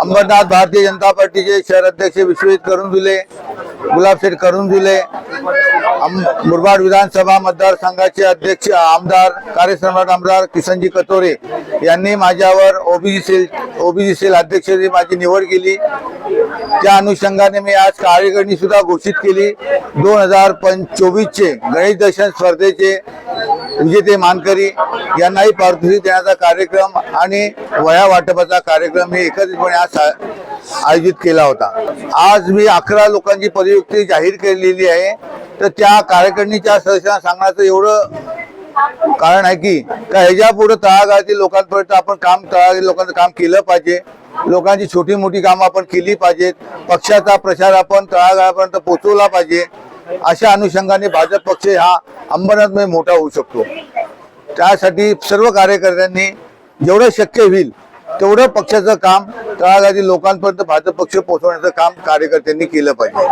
अंबरनाथ भारतीय जनता पार्टीचे शहर अध्यक्ष विश्वजित करुंजुले गुलाबशेठ करुंजुले अम- मुरबाड विधानसभा मतदारसंघाचे अध्यक्ष आमदार कार्यसम्राट आमदार किशनजी कतोरे यांनी माझ्यावर ओबीसी सेल ओबीसी सेल अध्यक्षाची माझी निवड केली. त्या अनुषंगाने मी आज कार्यकारिणी सुद्धा घोषित केली. दोन हजार चोवीसचे गणेश दर्शन स्पर्धेचे विजेते मानकरी यांनाही पारितोषिक देण्याचा कार्यक्रम आणि वया वाटपाचा कार्यक्रम मी एकत्रितपणे आज सा- आयोजित केला होता. आज मी अकरा लोकांची पदयुक्ती जाहीर केलेली आहे. तर त्या कार्यकारिणीच्या सदस्यांना सांगण्याचं एवढं कारण आहे की का ह्याच्या पुढे तळागाळातील लोकांपर्यंत आपण काम तळागाळी लोकांचं काम केलं पाहिजे. लोकांची छोटी मोठी कामं आपण केली पाहिजेत. पक्षाचा प्रचार आपण तळागाळापर्यंत पोचवला पाहिजे. अशा अनुषंगाने भाजप पक्ष हा अंबरनाथमध्ये मोठा होऊ शकतो. त्यासाठी सर्व कार्यकर्त्यांनी जेवढं शक्य होईल तेवढं पक्षाचं काम तळागाळी लोकांपर्यंत भाजप पक्ष पोहोचवण्याचं काम कार्यकर्त्यांनी केलं पाहिजे.